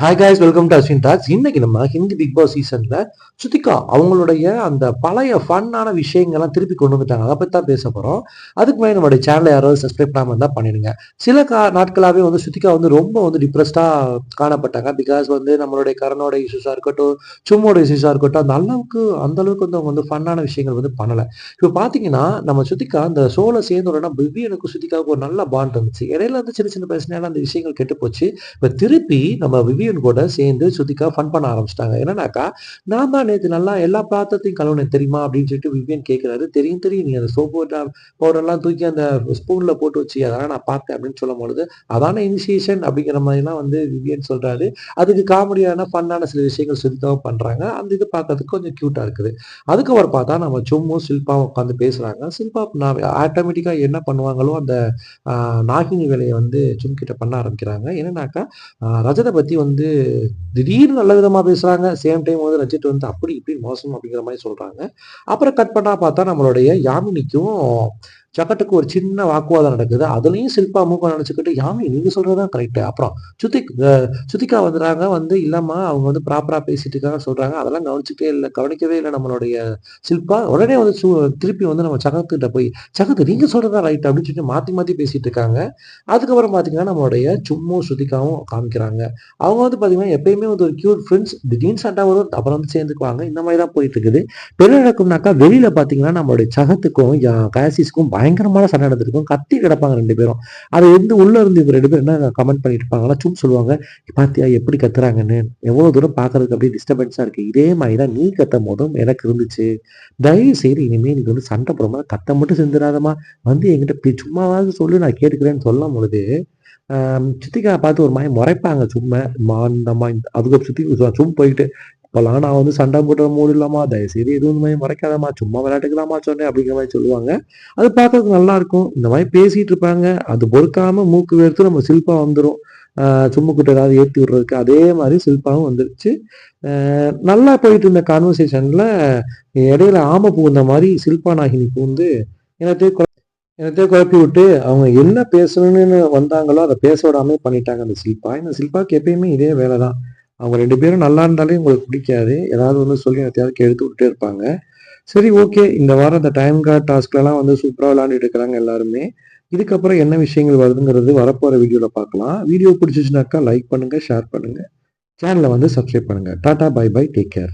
Hi guys welcome to Ashwin talks இன்னைக்கு நம்ம Hindi big pass சீசன்ல சுத்திகா அவங்களுடைய அந்த பழைய ஃபன்னான விஷயங்கள்லாம் திருப்பி கொண்டு வந்துட்டாங்க. அதை பற்றி தான் பேச போறோம். அதுக்கு முன்னாடி நம்மளுடைய சேனலை யாராவது சப்ஸ்கிரைப் பண்ணாமல் இருந்தால் பண்ணிடுங்க. சில கா நாட்களாவே வந்து சுத்திகா வந்து ரொம்ப வந்து டிப்ரெஸ்டா காணப்பட்டாங்க. பிகாஸ் வந்து நம்மளுடைய கரனோட இஷ்யூஸாக இருக்கட்டும் சும்மோட இஷ்யூஸாக இருக்கட்டும் அந்த அளவுக்கு அந்த அளவுக்கு வந்து அவங்க வந்து ஃபன்னான விஷயங்கள் வந்து பண்ணல. இப்போ பாத்தீங்கன்னா நம்ம சுத்திகா அந்த சோலை சேர்ந்த உடனே விவியனுக்கும் சுத்திகாவுக்கு ஒரு நல்ல பாண்ட் இருந்துச்சு. இடையில வந்து சின்ன சின்ன பிரச்சனையால அந்த விஷயங்கள் கெட்டு போச்சு. இப்போ திருப்பி நம்ம விவியன் கூட சேர்ந்து சுதிகா ஃபன் பண்ண ஆரம்பிச்சிட்டாங்க. என்னன்னாக்கா நான் தான் நேற்று நல்லா எல்லா பாத்திரத்தையும் கழுவுனேன். தெரியுமா? அப்படின்னு சொல்லிட்டு விவியன் கேட்குறாரு தெரியும் தெரியும். நீ அந்த சோப்பு பவுடர்லாம் தூக்கி அந்த ஸ்பூன்ல போட்டு வச்சு அதெல்லாம் நான் பார்த்தேன் அப்படின்னு சொல்லும் பொழுது அதான இனிஷியேஷன் அப்படிங்கிற மாதிரிலாம் வந்து விவியன் சொல்றாரு. அதுக்கு காமெடியான ஃபன்னான சில விஷயங்கள் சுதிகாவும் பண்றாங்க. அந்த இது பார்க்கறதுக்கு கொஞ்சம் க்யூட்டாக இருக்குது. அதுக்கப்புறம் பார்த்தா நம்ம சும்மும் சில்பாவும் உட்காந்து பேசுறாங்க. சில்பா நான் ஆட்டோமேட்டிக்கா என்ன பண்ணுவாங்களோ அந்த ஆஹ், நாகினி வேலையை வந்து சும்கிட்ட பண்ண ஆரம்பிக்கிறாங்க. என்னன்னாக்கா ஆஹ் பற்றி வந்து வந்து திடீர்னு நல்ல விதமா பேசுறாங்க சேம் டைம் வந்து ரஜித் வந்து அப்படி இப்படி மோசம் அப்படிங்கிற மாதிரி சொல்றாங்க. அப்புறம் கட் பண்ணா பார்த்தா நம்மளுடைய யாமினிக்கும் ஜகத்துக்கு ஒரு சின்ன வாக்குவாதம் நடக்குது. அதுலயும் சில்பா மூக்கம் நினைச்சுக்கிட்டு நீங்கள் நீங்க சொல்றதுதான் கரெக்ட் அப்புறம் சுத்தி அஹ் வந்துடுறாங்க வந்து இல்லம்மா அவங்க வந்து ப்ராப்பரா பேசிட்டு இருக்காங்க சொல்றாங்க. அதெல்லாம் கவனிச்சுட்டே இல்லை கவனிக்கவே இல்லை நம்மளுடைய சில்பா. உடனே வந்து சு- திருப்பி வந்து நம்ம சகத்துக்கிட்ட போய் சகத்து நீங்க தான் ரைட் அப்படின்னு சொல்லிட்டு மாத்தி மாத்தி பேசிட்டு இருக்காங்க. அதுக்கப்புறம் பாத்தீங்கன்னா நம்மளுடைய சும்மும் ஸ்ருதிகாவும் காமிக்கிறாங்க. அவங்க வந்து பாத்தீங்கன்னா எப்பயுமே வந்து ஒரு கியூட் ஃப்ரெண்ட்ஸ் திடீர்னு சண்டை வரும் அப்புறம் வந்து சேர்ந்துக்குவாங்க. இந்த மாதிரி தான் போயிட்டு இருக்குது. பெரிய நடக்கும்னாக்கா வெளியில பாத்தீங்கன்னா நம்மளுடைய சகத்துக்கும் யா- கயாசிஸ்க்கும் பயங்கரமான சண்டை நடந்திருக்கும். கத்தி கிடப்பாங்க ரெண்டு பேரும். அதை வந்து உள்ள இருந்து இவங்க ரெண்டு பேரும் என்ன கமெண்ட் பண்ணிட்டு இருப்பாங்கன்னா சும் சொல்லுவாங்க பாத்தியா எப்படி கத்துறாங்கன்னு? எவ்வளவு தூரம் பாக்குறதுக்கு அப்படியே டிஸ்டர்பன்ஸாக இருக்கு. இதே மாதிரி தான் நீ கத்தும் போதும் எனக்கு இருந்துச்சு. தயவு செய்து இனிமேல் நீங்கள் வந்து சண்டை போடும்போது கத்த மட்டும் செஞ்சிடாதமா வந்து என்கிட்ட சும்மாவாவது சொல்லு நான் கேட்டுக்கிறேன்னு சொல்லும் பொழுது சித்திக்காவை பார்த்து ஒரு மாதிரி முறைப்பாங்க. சும்மா மாந்தம்மா அதுக்கு சுத்தி சும் போயிட்டு அப்போல்லாம் நான் வந்து சண்டை போடுற மூடு இல்லாமா தயவுசெய்து எதுவும் மாதிரி மறைக்காதம்மா சும்மா விளையாட்டுக்கலாமா சொன்னேன் அப்படிங்கிற மாதிரி சொல்லுவாங்க. அது பார்க்கறதுக்கு நல்லா இருக்கும் இந்த மாதிரி பேசிட்டு இருப்பாங்க. அது பொறுக்காம மூக்கு வேர்த்து நம்ம சில்பா வந்துடும் சும்முக்கிட்ட ஏதாவது ஏற்றி விடுறதுக்கு அதே மாதிரி சில்பாவும் வந்துருச்சு. நல்லா போயிட்டு இருந்த கான்வர்சேஷனில் இடையில ஆமை பூந்த மாதிரி சில்பா நாகினி பூந்து எனத்தையே எனத்தையே குழப்பி விட்டு அவங்க என்ன பேசணும்னு வந்தாங்களோ அதை பேச விடாமே பண்ணிட்டாங்க அந்த சில்பா. இந்த சில்பாவுக்கு எப்பயுமே இதே வேலை தான் அவங்க ரெண்டு பேரும் நல்லா இருந்தாலே உங்களுக்கு பிடிக்காது. ஏதாவது ஒன்று சொல்லி எத்தையாவது எடுத்து விட்டுட்டே இருப்பாங்க. சரி ஓகே. இந்த வாரம் அந்த டைம் கார்ட் டாஸ்க்லலாம் வந்து சூப்பராக விளாண்டுட்டு இருக்கிறாங்க எல்லாருமே. இதுக்கப்புறம் என்ன விஷயங்கள் வருதுங்கிறது வரப்போகிற வீடியோவில் பார்க்கலாம். வீடியோ பிடிச்சிச்சுனாக்கா லைக் பண்ணுங்கள் ஷேர் பண்ணுங்கள் சேனலை வந்து சப்ஸ்கிரைப் பண்ணுங்க. Tata bye bye take care